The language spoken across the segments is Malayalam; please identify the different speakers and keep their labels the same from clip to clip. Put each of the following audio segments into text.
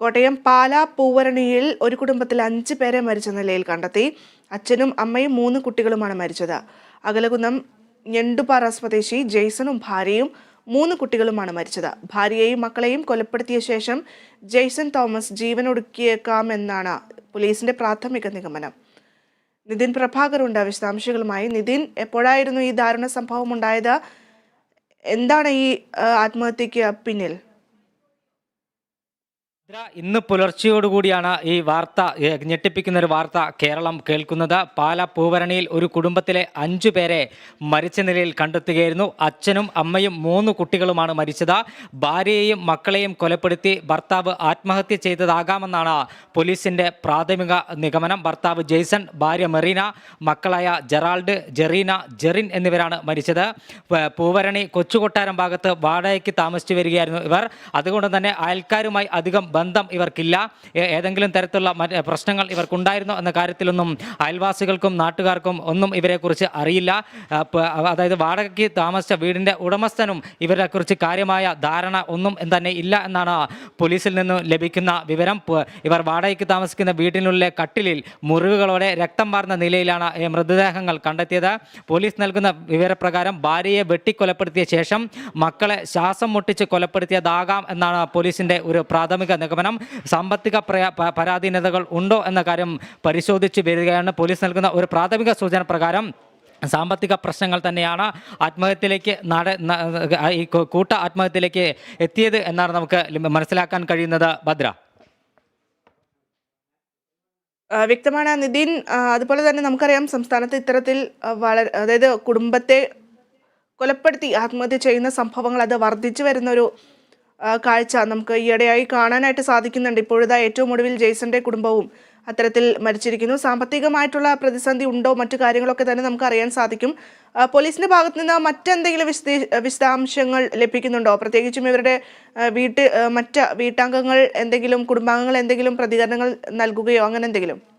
Speaker 1: കോട്ടയം പാലാ പൂവരണിയിൽ ഒരു കുടുംബത്തിൽ അഞ്ച് പേരെ മരിച്ച നിലയിൽ കണ്ടെത്തി. അച്ഛനും അമ്മയും മൂന്ന് കുട്ടികളുമാണ് മരിച്ചത്. അകലകുന്നം ഞണ്ടുപാറ സ്വദേശി ജെയ്സണും ഭാര്യയും മൂന്ന് കുട്ടികളുമാണ് മരിച്ചത്. ഭാര്യയെയും മക്കളെയും കൊലപ്പെടുത്തിയ ശേഷം ജെയ്സൺ തോമസ് ജീവനൊടുക്കിയേക്കാമെന്നാണ് പോലീസിന്റെ പ്രാഥമിക നിഗമനം. നിതിൻ പ്രഭാകറുണ്ട് വിശദാംശങ്ങളുമായി. നിതിൻ എപ്പോഴായിരുന്നു ഈ ദാരുണ സംഭവം ഉണ്ടായത്? എന്താണ് ഈ ആത്മഹത്യക്ക് പിന്നിൽ?
Speaker 2: ഇന്ന് പുലർച്ചെയോടുകൂടിയാണ് ഈ വാർത്ത ഞെട്ടിപ്പിക്കുന്ന ഒരു വാർത്ത കേരളം കേൾക്കുന്നത്. പാല പൂവരണിയിൽ ഒരു കുടുംബത്തിലെ അഞ്ചു പേരെ മരിച്ച നിലയിൽ കണ്ടെത്തുകയായിരുന്നു. അച്ഛനും അമ്മയും മൂന്ന് കുട്ടികളുമാണ് മരിച്ചത്. ഭാര്യയെയും മക്കളെയും കൊലപ്പെടുത്തി ഭർത്താവ് ആത്മഹത്യ ചെയ്തതാകാമെന്നാണ് പോലീസിന്റെ പ്രാഥമിക നിഗമനം. ഭർത്താവ് ജെയ്സൺ ഭാര്യ മെറീന മക്കളായ ജെറാൾഡ് ജെറീന ജെറിൻ എന്നിവരാണ് മരിച്ചത്. പൂവരണി കൊച്ചുകൊട്ടാരം ഭാഗത്ത് വാടകയ്ക്ക് താമസിച്ചു വരികയായിരുന്നു ഇവർ. അതുകൊണ്ട് തന്നെ അയൽക്കാരുമായി അധികം ബന്ധം ഇവർക്കില്ല. ഏതെങ്കിലും തരത്തിലുള്ള പ്രശ്നങ്ങൾ ഇവർക്കുണ്ടായിരുന്നോ എന്ന കാര്യത്തിലൊന്നും അയൽവാസികൾക്കും നാട്ടുകാർക്കും ഒന്നും ഇവരെക്കുറിച്ച് അറിയില്ല. അതായത് വാടകയ്ക്ക് താമസിച്ച വീടിന്റെ ഉടമസ്ഥനും ഇവരെക്കുറിച്ച് കാര്യമായ ധാരണ ഒന്നും തന്നെ ഇല്ല എന്നാണ് പോലീസിൽ നിന്ന് ലഭിക്കുന്ന വിവരം. ഇവർ വാടകയ്ക്ക് താമസിക്കുന്ന വീടിനുള്ളിലെ കട്ടിലിൽ മുറിവുകളോടെ രക്തം വാർന്ന നിലയിലാണ് മൃതദേഹങ്ങൾ കണ്ടെത്തിയത്. പോലീസ് നൽകുന്ന വിവരപ്രകാരം ഭാര്യയെ വെട്ടിക്കൊലപ്പെടുത്തിയ ശേഷം മക്കളെ ശ്വാസം മുട്ടിച്ച് കൊലപ്പെടുത്തിയതാകാം എന്നാണ് പോലീസിന്റെ ഒരു പ്രാഥമിക നിഗമനം സാമ്പത്തിക പരാധീനതകൾ ഉണ്ടോ എന്ന കാര്യം പരിശോധിച്ച് വരികയാണ്. പോലീസ് നൽകുന്ന ഒരു പ്രാഥമിക സൂചന പ്രകാരം സാമ്പത്തിക പ്രശ്നങ്ങൾ തന്നെയാണ് ആത്മഹത്യയിലേക്ക് നട ഈ കൂട്ട ആത്മഹത്യയിലേക്ക് എത്തിയത് എന്നാണ് നമുക്ക് മനസ്സിലാക്കാൻ കഴിയുന്നത്. ഭദ്ര.
Speaker 1: വ്യക്തമാണ് നിതിൻ. അതുപോലെ തന്നെ നമുക്കറിയാം സംസ്ഥാനത്ത് ഇത്തരത്തിൽ വളരെ അതായത് കുടുംബത്തെ കൊലപ്പെടുത്തി ആത്മഹത്യ ചെയ്യുന്ന സംഭവങ്ങൾ അത് വർദ്ധിച്ചു വരുന്നൊരു കാഴ്ച നമുക്ക് ഈയിടെയായി കാണാനായിട്ട് സാധിക്കുന്നുണ്ട്. ഇപ്പോഴിതാ ഏറ്റവും ഒടുവിൽ ജെയ്സന്റെ കുടുംബവും അത്തരത്തിൽ മരിച്ചിരിക്കുന്നു. സാമ്പത്തികമായിട്ടുള്ള പ്രതിസന്ധി ഉണ്ടോ? മറ്റു കാര്യങ്ങളൊക്കെ തന്നെ നമുക്ക് അറിയാൻ സാധിക്കും. പോലീസിന്റെ ഭാഗത്ത് നിന്ന് മറ്റെന്തെങ്കിലും വിശദീ വിശദാംശങ്ങൾ ലഭിക്കുന്നുണ്ടോ? പ്രത്യേകിച്ചും ഇവരുടെ വീട്ട് മറ്റ് വീട്ടാംഗങ്ങൾ എന്തെങ്കിലും കുടുംബാംഗങ്ങൾ എന്തെങ്കിലും പ്രതികരണങ്ങൾ നൽകുകയോ അങ്ങനെ എന്തെങ്കിലും?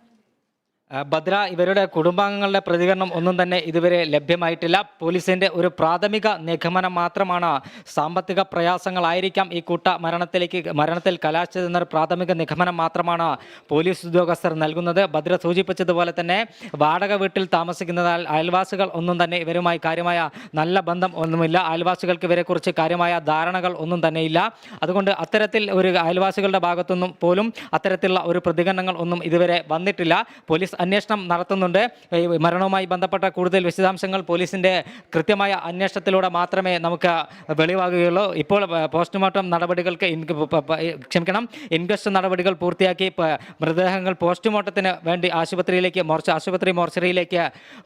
Speaker 2: ഭദ്ര ഇവരുടെ കുടുംബാംഗങ്ങളുടെ പ്രതികരണം ഒന്നും തന്നെ ഇതുവരെ ലഭ്യമായിട്ടില്ല. പോലീസിന്റെ ഒരു പ്രാഥമിക നിഗമനം മാത്രമാണ് സാമ്പത്തിക പ്രയാസങ്ങളായിരിക്കാം ഈ കൂട്ട മരണത്തിലേക്ക് മരണത്തിൽ കലാശിച്ചതെന്നൊരു പ്രാഥമിക നിഗമനം മാത്രമാണ് പോലീസ് ഉദ്യോഗസ്ഥർ നൽകുന്നത്. ഭദ്ര സൂചിപ്പിച്ചതുപോലെ തന്നെ വാടക വീട്ടിൽ താമസിക്കുന്നതാൽ അയൽവാസികൾ ഒന്നും തന്നെ ഇവരുമായി കാര്യമായ നല്ല ബന്ധം ഒന്നുമില്ല. അയൽവാസികൾക്ക് ഇവരെക്കുറിച്ച് കാര്യമായ ധാരണകൾ ഒന്നും തന്നെയില്ല അതുകൊണ്ട് അത്തരത്തിൽ ഒരു അയൽവാസികളുടെ ഭാഗത്തുനിന്നും പോലും അത്തരത്തിലുള്ള ഒരു പ്രതികരണങ്ങൾ ഒന്നും ഇതുവരെ വന്നിട്ടില്ല. പോലീസ് അന്വേഷണം നടത്തുന്നുണ്ട്. മരണവുമായി ബന്ധപ്പെട്ട കൂടുതൽ വിശദാംശങ്ങൾ പോലീസിന്റെ കൃത്യമായ അന്വേഷണത്തിലൂടെ മാത്രമേ നമുക്ക് വെളിവാകുകയുള്ളൂ. ഇപ്പോൾ പോസ്റ്റ്മോർട്ടം നടപടികൾക്ക് ക്ഷമിക്കണം. ഇൻക്വസ്റ്റ് നടപടികൾ പൂർത്തിയാക്കി മൃതദേഹങ്ങൾ പോസ്റ്റ്മോർട്ടത്തിന് വേണ്ടി ആശുപത്രിയിലേക്ക് മോർച്ച ആശുപത്രി മോർച്ചറിയിലേക്ക്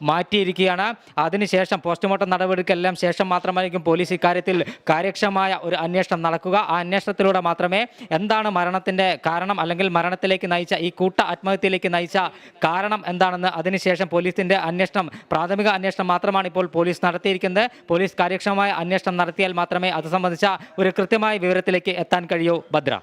Speaker 2: മാറ്റിയിരിക്കുകയാണ്. അതിനുശേഷം പോസ്റ്റ്മോർട്ടം നടപടിക്കെല്ലാം ശേഷം മാത്രമായിരിക്കും പോലീസ് ഇക്കാര്യത്തിൽ കാര്യക്ഷമമായ ഒരു അന്വേഷണം നടക്കുക. ആ അന്വേഷണത്തിലൂടെ മാത്രമേ എന്താണ് മരണത്തിന്റെ കാരണം അല്ലെങ്കിൽ മരണത്തിലേക്ക് നയിച്ച ഈ കൂട്ട ആത്മഹത്യയിലേക്ക് നയിച്ച കാരണം എന്താണെന്ന് അതിനുശേഷം പോലീസിന്റെ അന്വേഷണം പ്രാഥമിക അന്വേഷണം മാത്രമാണ് ഇപ്പോൾ പോലീസ് നടത്തിയിരിക്കുന്നത്. പോലീസ് കാര്യക്ഷമമായ അന്വേഷണം നടത്തിയാൽ മാത്രമേ അത് സംബന്ധിച്ച ഒരു കൃത്യമായ വിവരത്തിലേക്ക് എത്താൻ കഴിയൂ. ഭദ്ര.